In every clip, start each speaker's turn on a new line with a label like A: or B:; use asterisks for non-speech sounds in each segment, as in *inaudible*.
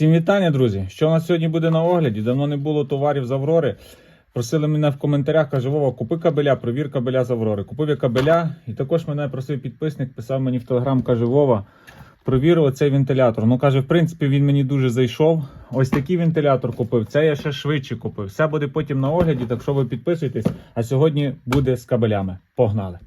A: Всім вітання, друзі! Що у нас сьогодні буде на огляді? Давно не було товарів з Аврори. Просили мене в коментарях, каже, Вова, купи кабеля, провір кабеля з Аврори. Купив я кабеля, і також мене просив підписник, писав мені в телеграм, каже, Вова, провір оцей вентилятор. Ну, каже, в принципі, він мені дуже зайшов. Ось такий вентилятор купив. Це я ще швидше купив. Все буде потім на огляді, так що ви підписуйтесь. А сьогодні буде з кабелями. Погнали!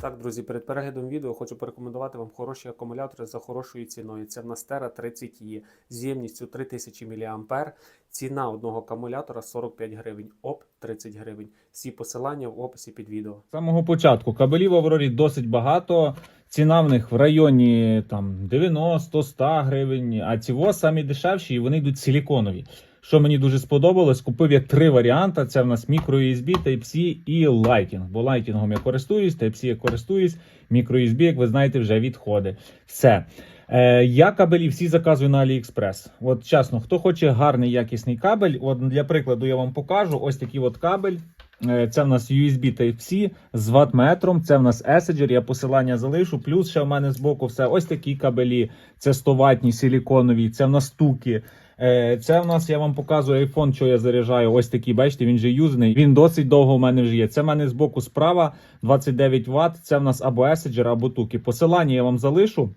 B: Так, друзі, перед переглядом відео хочу порекомендувати вам хороші акумулятори за хорошою ціною. Це в нас Terra 30 e з ємністю 3000 мА. Ціна одного акумулятора 45 гривень, ОП 30 гривень. Всі посилання в описі під відео.
A: З самого початку кабелів в Аврорі досить багато. Ціна в них в районі там 90-100 гривень, а ці во самі дешевші, і вони йдуть силіконові. Що мені дуже сподобалось, купив я три варіанти. Це в нас microUSB, Type-C і Lighting. Бо Lighting я користуюсь, Type-C я користуюсь, microUSB, як ви знаєте, вже відходить. Все. Е, я кабелі всі заказую на AliExpress. От чесно, хто хоче гарний якісний кабель, от для прикладу я вам покажу ось такий от кабель. Е, Це в нас USB Type-C з ватметром, це в нас Essager, я посилання залишу. Плюс ще в мене збоку все ось такі кабелі. Це 100 ватні силіконові, це в нас туки. Е, Це в нас я вам показую iPhone, що я заряджаю. Ось такий, бачите, він же юзний. Він досить довго в мене вже є. Це в мене боку справа 29 Вт. Це в нас або Essager, або туки. Посилання я вам залишу.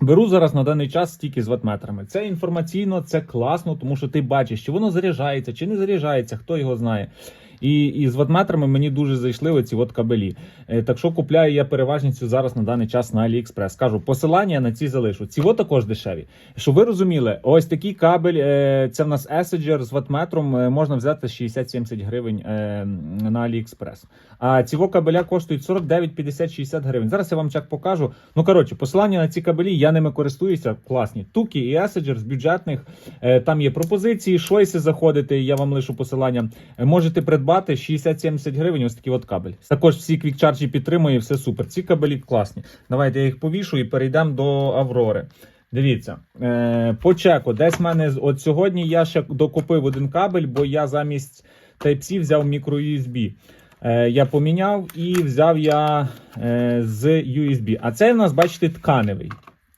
A: Беру зараз на даний час стільки з ватметрами. Це інформаційно, це класно, тому що ти бачиш, чи воно заряджається, чи не заряджається, хто його знає. І, і з ватметрами мені дуже зайшли оці от кабелі. Е, так що купляю я переважністю зараз на даний час на AliExpress. Кажу, посилання на ці залишу. Ці от також дешеві. Щоб ви розуміли, ось такий кабель, е, це в нас Essager з ватметром, е, можна взяти 60-70 гривень на AliExpress. А ці кабеля коштують 49, 50, 60 гривень. Зараз я вам чек покажу. Ну коротше, посилання на ці кабелі, я ними користуюся. Класні. Туки і Essager з бюджетних. Там є пропозиції, шойси заходити. Я вам лишу посилання. Можете придбати 60-70 гривень. Ось такий от кабель. Також всі квікчарджі підтримує, все супер. Ці кабелі класні. Давайте я їх повішу і перейдемо до Аврори. Дивіться, е, по чеку, десь в мене от сьогодні я ще докупив один кабель, бо я замість Type-C взяв microUSB. Е, я поміняв і взяв я е, з USB. А це в нас, бачите, тканевий.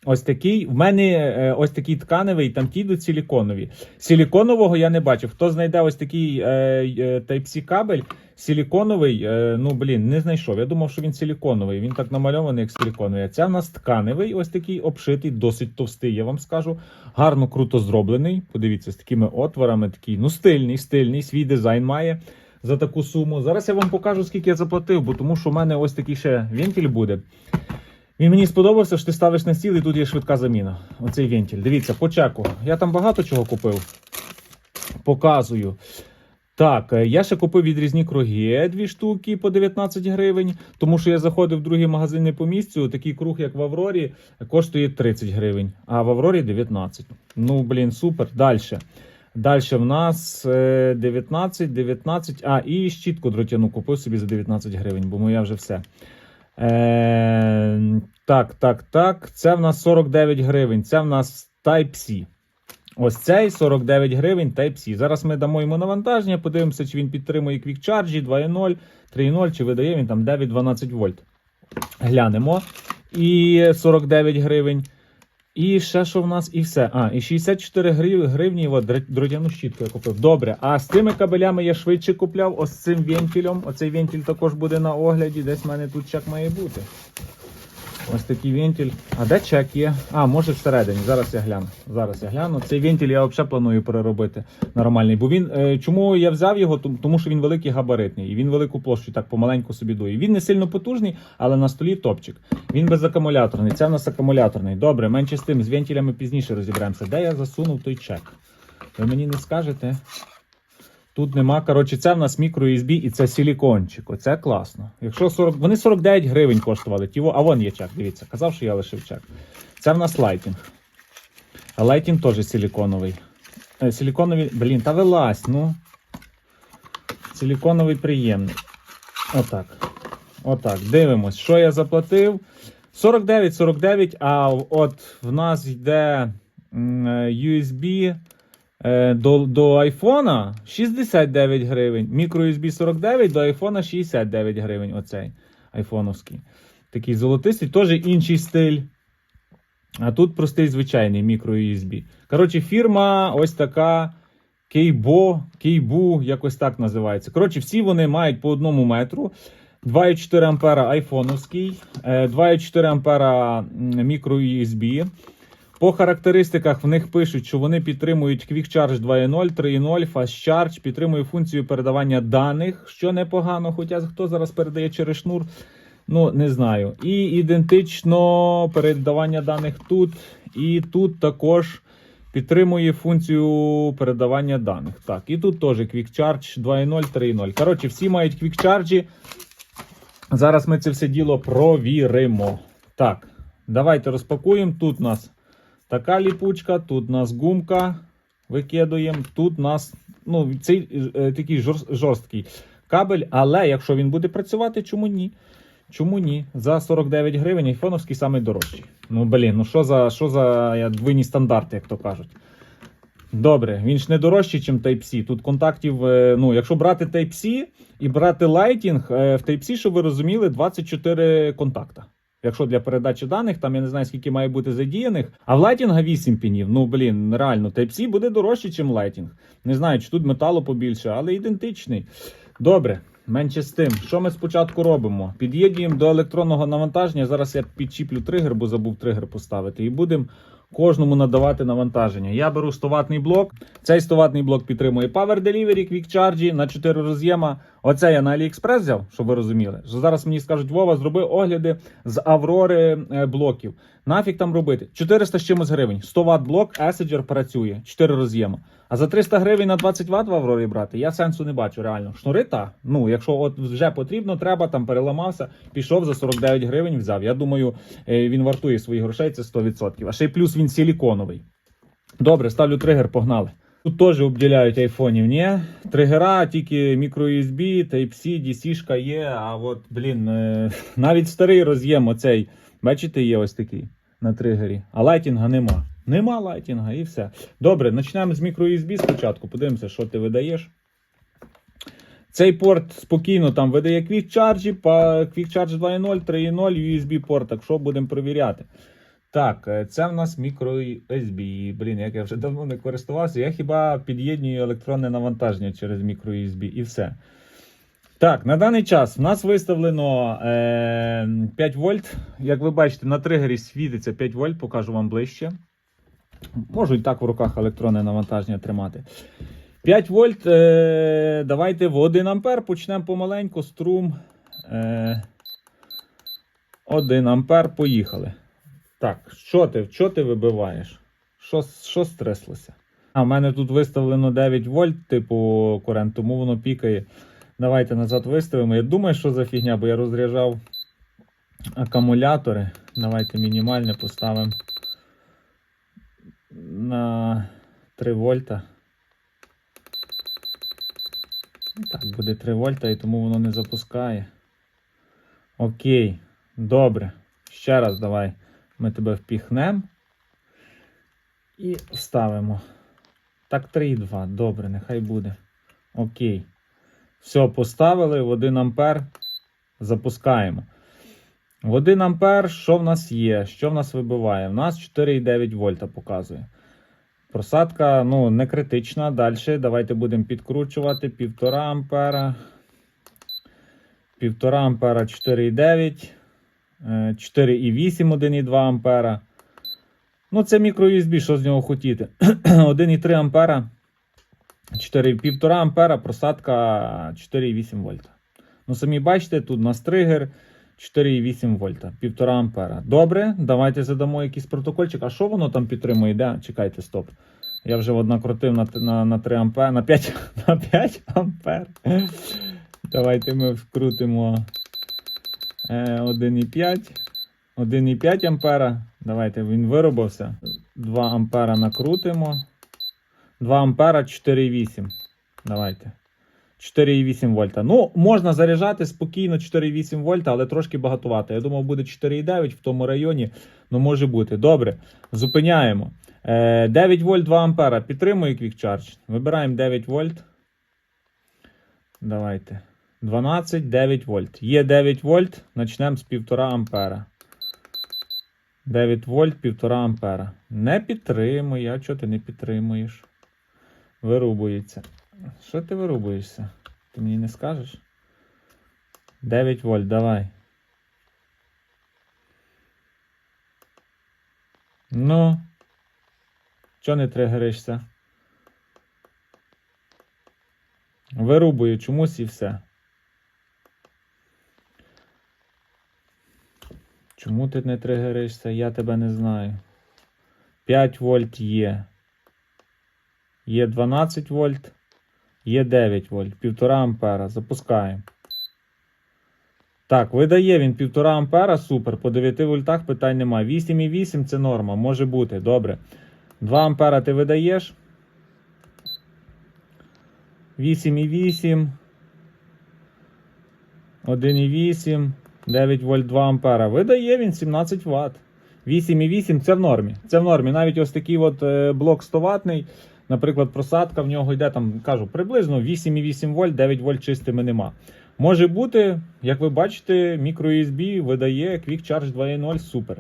A: Ось такий. В мене е, ось такий тканевий, там ті йдуть силіконові. Силіконового я не бачив. Хто знайде ось такий е, е, Type-C кабель, силіконовий, е, ну блін, не знайшов. Я думав, що він силіконовий. Він так намальований, як силіконовий. А це в нас тканевий, ось такий обшитий, досить товстий, я вам скажу. Гарно, круто зроблений. Подивіться, з такими отворами, такий, ну стильний, стильний, свій дизайн має за таку суму. Зараз я вам покажу, скільки я заплатив, бо тому що в мене ось такий ще вентиль буде. Він мені сподобався, що ти ставиш на стіл і тут є швидка заміна. Оцей вентиль. Дивіться, по чеку. Я там багато чого купив. Показую. Так, е, я ще купив відрізні круги, дві штуки по 19 гривень, тому що я заходив в другі магазини по місцю. Такий круг, як в Аврорі, коштує 30 гривень, а в Аврорі 19. Ну, блін, супер. Далі. Далі в нас е, 19, 19. А, і щітку дротяну купив собі за 19 гривень, бо моя вже все. Е, так, так, так. Це в нас 49 гривень. Це в нас Type-C. Ось цей 49 гривень Type-C. Зараз ми дамо йому навантаження, подивимося, чи він підтримує Quick Charge 2.0, 3.0, чи видає він там 9-12 вольт. Глянемо. І 49 гривень. І ще що в нас, і все. А, і 64 грив- гривні от, др- дротяну щітку я купив. Добре. А з цими кабелями я швидше купляв. Ось з цим вентилем. Оцей вентиль також буде на огляді. Десь в мене тут чек має бути. Ось такий вентиль. А де чек є? А, може всередині. Зараз я гляну. Зараз я гляну. Цей вентиль я взагалі планую переробити нормальний. Бо він. Е, чому я взяв його? Тому що він великий габаритний. І він велику площу так помаленьку собі дує. Він не сильно потужний, але на столі топчик. Він безакумуляторний. Це в нас акумуляторний. Добре, менше з тим, з вентилями пізніше розіберемося. Де я засунув той чек? Ви мені не скажете? Тут нема. Коротше, це в нас мікро-USB і це силікончик. Оце класно. Якщо 40, вони 49 гривень коштували. Ті, во- а вон є чек, дивіться. Казав, що я лишив чек. Це в нас лайтінг. А лайтінг теж силіконовий. Е, силіконовий, блін, та вилазь, ну. Силіконовий приємний. Отак. Отак. Дивимось, що я заплатив. 49-49, а от в нас йде USB до, до айфона 69 гривень. Мікро-USB 49, до айфона 69 гривень. Оцей айфоновський. Такий золотистий, теж інший стиль. А тут простий звичайний мікро-USB. Коротше, фірма ось така Кейбо, Кейбу, якось так називається. Коротше, всі вони мають по одному метру. 2,4 ампера айфоновський, е, 2,4 ампера мікро-USB. По характеристиках в них пишуть, що вони підтримують Quick Charge 2.0, 3.0, Fast Charge, підтримує функцію передавання даних, що непогано, хоча хто зараз передає через шнур, ну не знаю. І ідентично передавання даних тут. І тут також підтримує функцію передавання даних. Так, і тут теж Quick Charge 2.0, 3.0. Коротше, всі мають Quick Charge. Зараз ми це все діло провіримо. Так, давайте розпакуємо. Тут у нас така ліпучка, тут у нас гумка. Викидуємо. Тут у нас ну, цей е, такий жорст- жорсткий кабель, але якщо він буде працювати, чому ні? Чому ні? За 49 гривень айфоновський самий дорожчий. Ну блін, ну що за що за двійні стандарти, як то кажуть. Добре, він ж не дорожчий, ніж Type-C. Тут контактів, е, ну, якщо брати Type-C і брати Lighting, е, в Type-C, щоб ви розуміли, 24 контакта. Якщо для передачі даних, там я не знаю, скільки має бути задіяних, а в лайтінга 8 пінів. Ну, блін, реально, Type-C буде дорожче, ніж лайтінг. Не знаю, чи тут металу побільше, але ідентичний. Добре, менше з тим. Що ми спочатку робимо? Під'єднуємо до електронного навантаження. Зараз я підчіплю тригер, бо забув тригер поставити. І будемо кожному надавати навантаження. Я беру 100 ватний блок. Цей 100 ватний блок підтримує Power Delivery, Quick Charge на 4 роз'єма. Оце я на AliExpress взяв, щоб ви розуміли. Що зараз мені скажуть, Вова, зроби огляди з Аврори е, блоків. Нафіг там робити? 400 з чимось гривень. 100 Вт блок, Essager працює, 4 роз'єма. А за 300 гривень на 20 Вт в Аврорі брати, я сенсу не бачу реально. Шнури та. Ну, якщо от вже потрібно, треба, там переламався, пішов за 49 гривень, взяв. Я думаю, е, він вартує своїх грошей, це 100%. А ще й плюс він силіконовий. Добре, ставлю тригер, погнали. Тут теж обділяють айфонів, ні? Тригера, тільки мікро-USB, Type-C, DC-шка є, а от, блін, е, навіть старий роз'єм оцей, бачите, є ось такий на тригері. А лайтінга нема. Нема лайтінга і все. Добре, почнемо з мікро-USB спочатку. Подивимося, що ти видаєш. Цей порт спокійно там видає Quick Charge, па- Quick Charge 2.0, 3.0, USB порт, так що будемо перевіряти. Так, е, це в нас мікро-USB. Блін, як я вже давно не користувався. Я хіба під'єднюю електронне навантаження через мікро-USB і все. Так, на даний час в нас виставлено е, 5 вольт. Як ви бачите, на тригері світиться 5 вольт, покажу вам ближче. Можу і так в руках електронне навантаження тримати. 5 вольт. Е, давайте в 1 ампер почнемо помаленьку. Струм. Е, 1 ампер. Поїхали. Так, що ти, що ти вибиваєш? Що, що стреслося? А, в мене тут виставлено 9 вольт, типу корент, тому воно пікає. Давайте назад виставимо. Я думаю, що за фігня, бо я розряджав акумулятори. Давайте мінімальне поставимо на 3 вольта. Ну, Так, буде 3 вольта і тому воно не запускає. Окей, добре. Ще раз давай. Ми тебе впіхнемо і вставимо. Так, 3,2. Добре, нехай буде. Окей. Все, поставили в 1 ампер. Запускаємо. В 1 ампер, що в нас є? Що в нас вибиває? В нас 4,9 вольта показує. Просадка ну, не критична. Далі давайте будемо підкручувати 1,5 ампера. 1,5 ампера 4,9. Е, 4,8, 1,2 ампера. Ну, це мікро-USB, що з нього хотіти. *clears throat* 1,3 ампера. 4,5 ампера, просадка 4,8 вольта. Ну, самі бачите, тут у нас тригер 4,8 вольта, 1,5 ампера. Добре, давайте задамо якийсь протокольчик. А що воно там підтримує? Де? Чекайте, стоп. Я вже накрутив на, на, на 3 ампер, *laughs* на 5, на 5 ампер. Давайте ми вкрутимо 1,5. 1,5 ампера. Давайте він виробився. 2 ампера накрутимо. 2 ампера 4,8. Давайте. 4,8 вольта. Ну, можна заряджати спокійно 4,8 вольта, але трошки багатувато. Я думав, буде 4,9 в тому районі. Ну, може бути. Добре. Зупиняємо. Е, 9 вольт 2 ампера. Підтримує Quick. Вибираємо 9 вольт. Давайте. 12, 9 вольт. Є 9 вольт. Почнемо з 1,5 ампера. 9 вольт, 1,5 ампера. Не підтримує. А чого ти не підтримуєш? Вирубується. Що ти вирубуєшся? Ти мені не скажеш? 9 вольт, давай. Ну. Чого не тригеришся? Вирубую чомусь і все. Чому ти не тригеришся? Я тебе не знаю. 5 вольт є. Є 12 вольт. Є 9 вольт. 1,5 ампера. Запускаємо. Так, видає він 1,5 ампера. Супер. По 9 вольтах питань немає. 8,8 це норма. Може бути. Добре. 2 ампера ти видаєш. 8,8. 1,8. 9 вольт 2 ампера. Видає він 17 Вт. 8,8 це в нормі. Це в нормі. Навіть ось такий от е, блок 100 ватний, наприклад, просадка в нього йде там, кажу, приблизно 8,8 вольт, 9 вольт чистими нема. Може бути, як ви бачите, microUSB видає Quick Charge 2.0 супер.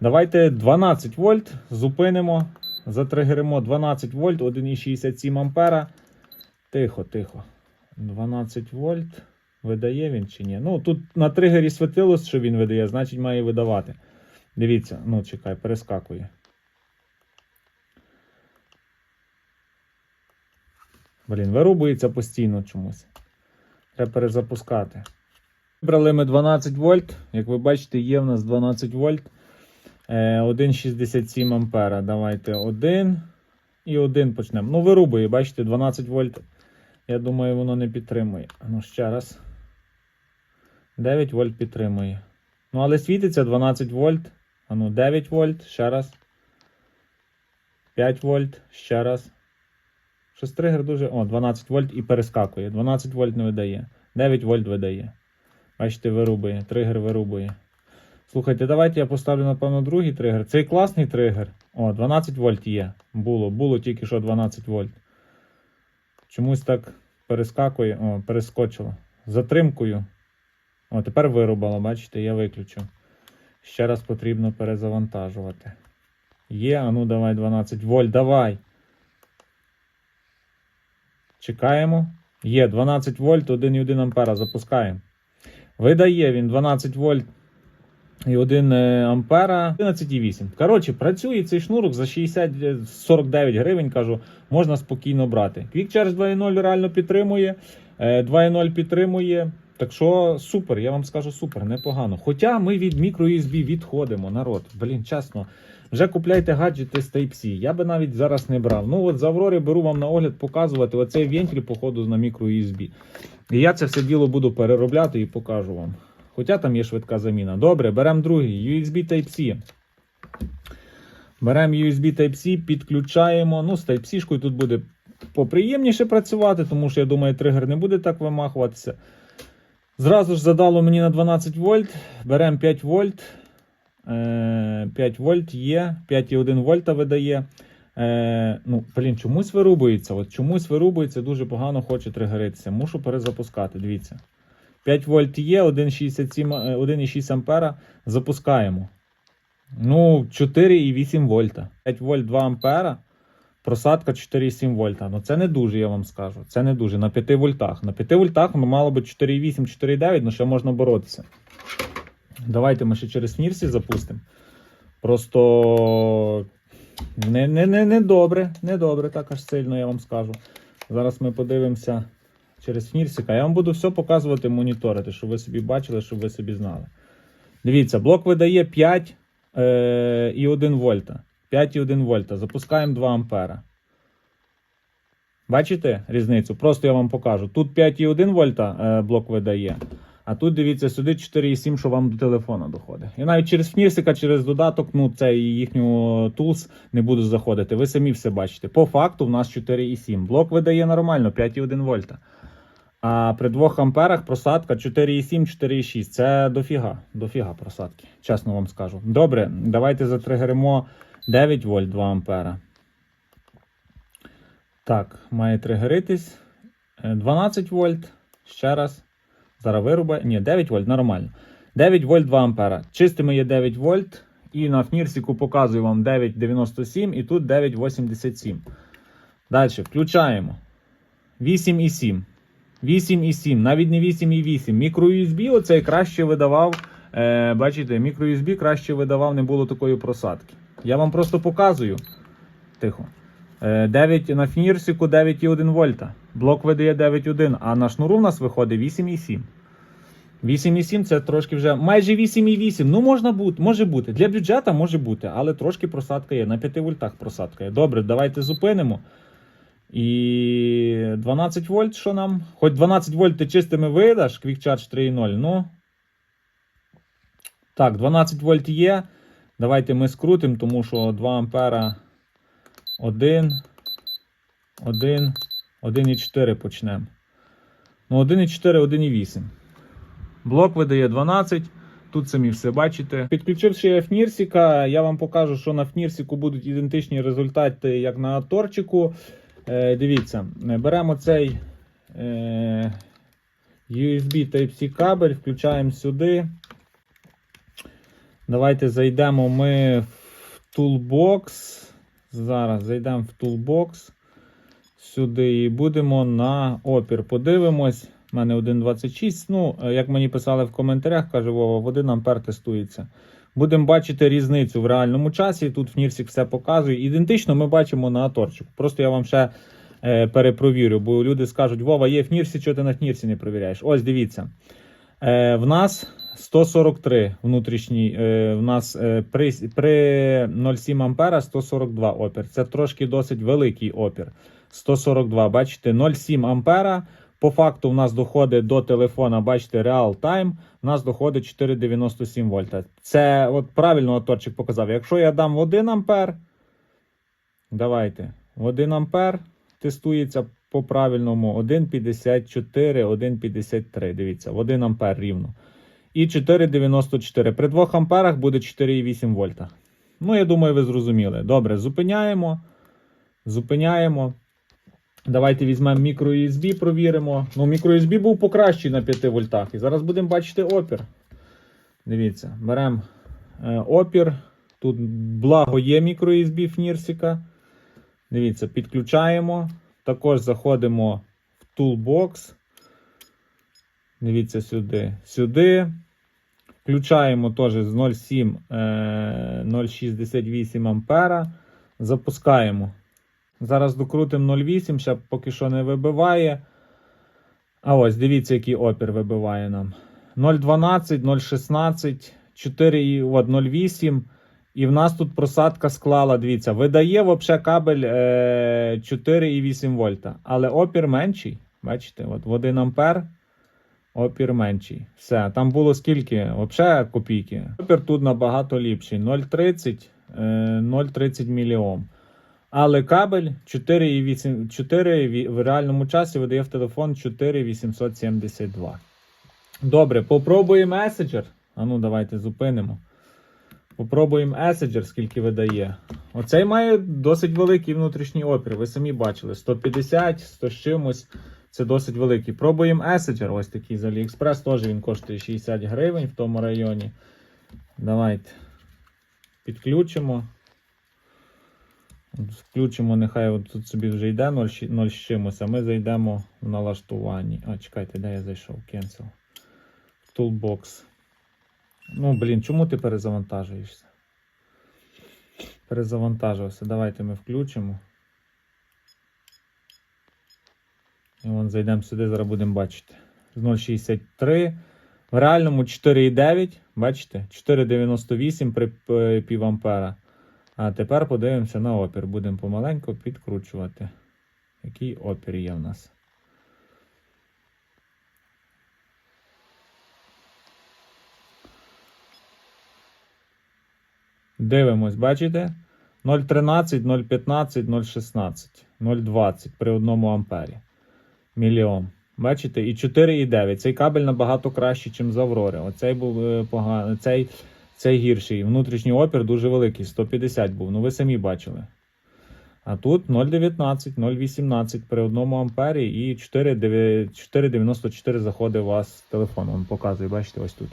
A: Давайте 12 вольт зупинимо, затригеримо 12 вольт, 1,67 ампера. Тихо, тихо. 12 вольт. Видає він чи ні? Ну, тут на тригері світилось, що він видає, значить має видавати. Дивіться, ну чекай, перескакує. Блін, вирубується постійно чомусь. Треба перезапускати. Вибрали ми 12 вольт. Як ви бачите, є в нас 12 вольт. Е, 1,67 ампера. Давайте 1 і 1 почнемо. Ну, вирубує, бачите, 12 вольт. Я думаю, воно не підтримує. Ну, ще раз. 9 вольт підтримує. Ну, але світиться 12 вольт. А ну, 9 вольт, ще раз. 5 вольт, ще раз. Щось тригер дуже. О, 12 вольт і перескакує. 12 вольт не видає. 9 вольт видає. Бачите, вирубує. Тригер вирубує. Слухайте, давайте я поставлю, напевно, другий тригер. Цей класний тригер. О, 12 вольт є. Було. Було тільки що 12 вольт. Чомусь так перескакує. О, перескочило. Затримкою. О, тепер вирубало, бачите, я виключу. Ще раз потрібно перезавантажувати. Є, а ну давай 12 вольт, давай. Чекаємо. Є 12 вольт, 1,1 ампера. Запускаємо. Видає він 12 вольт і 1 е, ампера. 11,8. Коротше, працює цей шнурок за 60-49 гривень, кажу, можна спокійно брати. Quick Charge 2.0 реально підтримує. е, 2.0 підтримує. Так що супер, я вам скажу супер, непогано. Хоча ми від microUSB відходимо, народ. Блін, чесно. Вже купляйте гаджети з Type-C. Я би навіть зараз не брав. Ну от з Аврори беру вам на огляд показувати оцей вентиль, походу, на microUSB. І я це все діло буду переробляти і покажу вам. Хоча там є швидка заміна. Добре, беремо другий USB Type-C. Беремо USB Type-C, підключаємо. Ну, з Type-C тут буде поприємніше працювати, тому що я думаю, тригер не буде так вимахуватися. Зразу ж задало мені на 12 вольт. Беремо 5 вольт. Е, 5 вольт є, 5,1 вольта видає. Е, ну, блін, чомусь вирубується. От чомусь вирубується, дуже погано хоче тригеритися. Мушу перезапускати. Дивіться. 5 вольт є, 1,67, е, 1,6 ампера. Запускаємо. Ну, 4,8 вольта. 5 вольт 2 ампера. Просадка 4,7 вольта. Ну це не дуже, я вам скажу. Це не дуже. На 5 вольтах. На 5 вольтах ну, мало би 4,8, 4,9, ну ще можна боротися. Давайте ми ще через Фнірсі запустимо. Просто не, не, не, не добре, не добре, так аж сильно я вам скажу. Зараз ми подивимося через Фнірсіка. Я вам буду все показувати, моніторити, щоб ви собі бачили, щоб ви собі знали. Дивіться, блок видає 5 е, і 1 вольта. 5,1 вольта. Запускаємо 2 ампера. Бачите різницю? Просто я вам покажу. Тут 5,1 вольта е, блок видає. А тут дивіться, сюди 4,7, що вам до телефона доходить. Я навіть через Фнірсика, через додаток, ну це і їхню Tools не буду заходити. Ви самі все бачите. По факту в нас 4,7. Блок видає нормально, 5,1 вольта. А при 2 амперах просадка 4,7, 4,6. Це дофіга. Дофіга просадки. Чесно вам скажу. Добре, давайте затригеримо 9 вольт 2 ампера. Так, має тригеритись. Е, 12 вольт. Ще раз. Зараз вирубає. Ні, 9 вольт, нормально. 9 вольт 2 ампера. Чистими є 9 вольт І на фнірсіку показую вам 9,97 і тут 9,87. Далі включаємо. 8,7. 8,7, навіть не 8,8. Мікро-USB оцей краще видавав. Е, бачите, мікро-USB краще видавав, не було такої просадки. Я вам просто показую. Тихо. Е, 9 на фнірсіку 9,1 вольта. Блок видає 9,1, а на шнуру в нас виходить 8,7. 8,7 це трошки вже майже 8,8. Ну, можна бути, може бути. Для бюджету може бути, але трошки просадка є. На 5 вольтах просадка є. Добре, давайте зупинимо. І 12 вольт, що нам? Хоч 12 вольт ти чистими видаш, Quick Charge 3.0. Ну. Так, 12 вольт є. Давайте ми скрутимо, тому що 2 ампера 1, 1, 1,4 почнемо. Ну, 1,4, 1,8. Блок видає 12. Тут самі все бачите. Підключивши Фнірсіка, я вам покажу, що на Фнірсіку будуть ідентичні результати, як на Торчику. Е, дивіться, беремо цей е, USB Type-C кабель, включаємо сюди. Давайте зайдемо ми в Toolbox. Зараз зайдемо в Toolbox сюди і будемо на опір. Подивимось. У мене 1.26. Ну, як мені писали в коментарях, каже Вова, в 1 ампер тестується. Будемо бачити різницю в реальному часі. Тут Фнірсік все показує. Ідентично ми бачимо на аторчику. Просто я вам ще е, перепровірю, бо люди скажуть, Вова, є Фнірсі, чого ти на Фнірсі не перевіряєш? Ось дивіться. Е, в нас 143 внутрішній, е, в нас е, при, при 0,7 ампера 142 опір. Це трошки досить великий опір. 142, бачите, 0,7 ампера. По факту в нас доходить до телефона, бачите, реал тайм, у нас доходить 4,97 вольта. Це от правильно оторчик показав. Якщо я дам в 1 ампер, давайте, в 1 ампер тестується по правильному 1,54, 1,53. Дивіться, в 1 ампер рівно. І 4,94. При 2 амперах буде 4,8 вольта. Ну, я думаю, ви зрозуміли. Добре, зупиняємо. Зупиняємо. Давайте візьмемо мікро-USB, провіримо. Ну, мікро-USB був покращий на 5 вольтах. І зараз будемо бачити опір. Дивіться, беремо е, опір. Тут благо є мікро-USB Фнірсіка. Дивіться, підключаємо. Також заходимо в Toolbox. Дивіться сюди. Сюди. Включаємо теж з 0,7 е, 0,68 ампера. Запускаємо. Зараз докрутимо 0,8, ще поки що не вибиває. А ось дивіться, який опір вибиває нам. 0,12, 0,16, 4, і- 0,8. І в нас тут просадка склала. Дивіться, видає взагалі кабель е, 4,8 вольта. Але опір менший. Бачите, от в 1 ампер опір менший. Все, там було скільки? Взагалі копійки. Опір тут набагато ліпший. 0,30, е, 0,30 міліом. Але кабель 4,8 4 в реальному часі видає в телефон 4,872. Добре, попробуємо Messenger. А ну, давайте зупинимо. Попробуємо Messenger, скільки видає. Оцей має досить великий внутрішній опір. Ви самі бачили. 150, 100 з чимось. Це досить великий. Пробуємо Messenger. Ось такий з AliExpress. Теж він коштує 60 гривень в тому районі. Давайте підключимо. Включимо, нехай от тут собі вже йде 0, 0 з чимось, а ми зайдемо в налаштуванні. А, чекайте, де я зайшов? Cancel. Toolbox. Ну, блін, чому ти перезавантажуєшся? Перезавантажився. Давайте ми включимо. І вон зайдемо сюди, зараз будемо бачити. 0,63. В реальному 4,9. Бачите? 4,98 при е, пів ампера. А тепер подивимося на опір. Будемо помаленьку підкручувати. Який опір є в нас. Дивимось, бачите? 0,13, 0,15, 0,16, 0,20 при 1 ампері. Мільйон. Бачите? І 4,9. Цей кабель набагато кращий, ніж з Аврори. Оцей був е, поганий. Цей цей гірший. Внутрішній опір дуже великий, 150 був. Ну ви самі бачили. А тут 0,19, 0,18 при 1 ампері і 4,94 заходить у вас телефон. Вам показує, бачите, ось тут.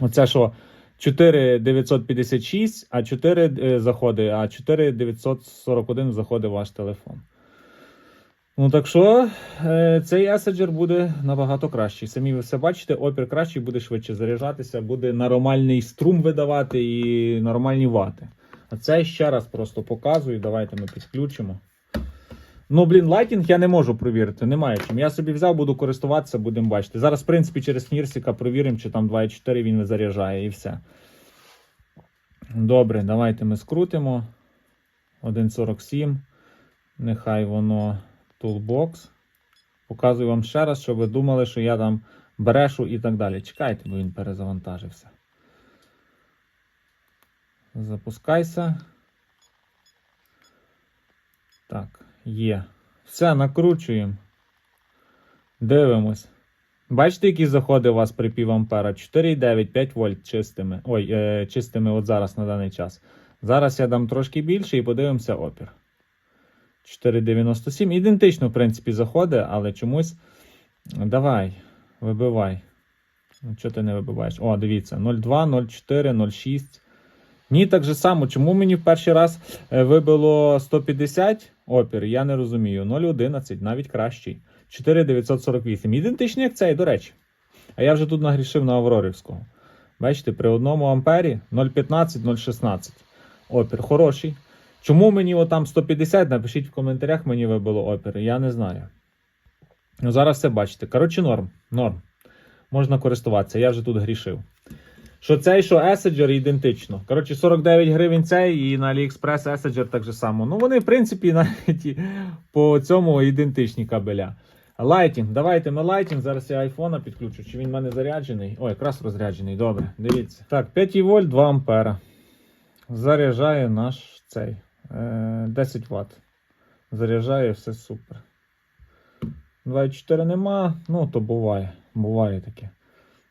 A: Оце що 4956, а 4 е, заходи, а 4941 заходить ваш телефон. Ну так що е, цей Messenger буде набагато кращий. Самі ви все бачите, опір кращий, буде швидше заряджатися, буде нормальний струм видавати і нормальні вати. А це ще раз просто показую. Давайте ми підключимо. Ну, блін, лайтінг я не можу провірити, немає чим. Я собі взяв, буду користуватися, будемо бачити. Зараз, в принципі, через Фнірсіка провіримо, чи там 2.4 він заряджає і все. Добре, давайте ми скрутимо. 1.47. Нехай воно Toolbox. Показую вам ще раз, щоб ви думали, що я там брешу і так далі. Чекайте, бо він перезавантажився. Запускайся. Так, є. Все, накручуємо. Дивимось. Бачите, які заходи у вас при пів ампера? 4,9, 5 вольт чистими. Ой, е, чистими от зараз на даний час. Зараз я дам трошки більше і подивимося опір. 4,97. Ідентично, в принципі, заходи, але чомусь. Давай, вибивай. Ну, чого ти не вибиваєш? О, дивіться, 0,2, 0,4, 0,6. Ні, так же само. Чому мені в перший раз е, вибило 150 опір? Я не розумію. 0,11, навіть кращий. 4,948. Ідентичний як цей, до речі. А я вже тут нагрішив на Аврорівського. Бачите, при одному ампері 0,15, 0,16. Опір хороший. Чому мені отам 150? Напишіть в коментарях, мені вибило опір. Я не знаю. Ну, зараз все бачите. Коротше, норм. Норм. Можна користуватися. Я вже тут грішив. Що цей, що Еседжер ідентично. Коротше, 49 гривень цей і на AliExpress Еседжер так же само. Ну, вони, в принципі, *laughs* навіть по цьому ідентичні кабеля. Лайтінг. Давайте ми лайтінг. Зараз я айфона підключу. Чи він в мене заряджений? О, якраз розряджений. Добре, дивіться. Так, 5 вольт, 2 ампера. Заряджає наш цей. Е, 10 Вт. Заряджає все супер. 2,4 нема, ну то буває. Буває таке.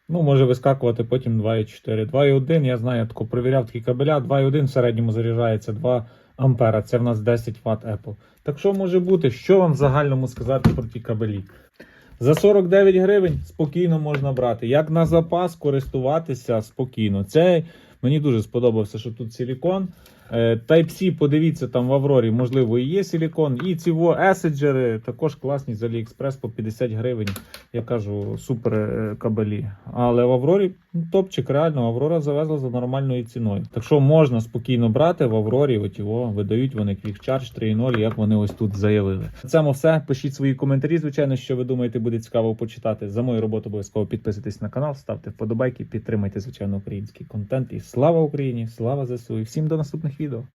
A: Ну, може вискакувати потім 2,4. 2,1, я знаю, я тако провіряв такі кабеля. 2,1 в середньому заряджається 2 ампера. Це в нас 10 Вт Apple. Так що може бути? Що вам в загальному сказати про ті кабелі? За 49 гривень спокійно можна брати. Як на запас користуватися спокійно. Це мені дуже сподобався, що тут силікон. Е, Type-C, подивіться, там в Аврорі, можливо, і є силікон. І ці Еседжери також класні з AliExpress по 50 гривень. Я кажу, супер е, кабелі. Але в Аврорі топчик, реально, Аврора завезла за нормальною ціною. Так що можна спокійно брати в Аврорі, от його видають вони Quick Charge 3.0, як вони ось тут заявили. На цьому все. Пишіть свої коментарі, звичайно, що ви думаєте, буде цікаво почитати. За мою роботу обов'язково підписуйтесь на канал, ставте вподобайки, підтримайте, звичайно, український контент. І слава Україні! Слава ЗСУ! І всім до наступних відео!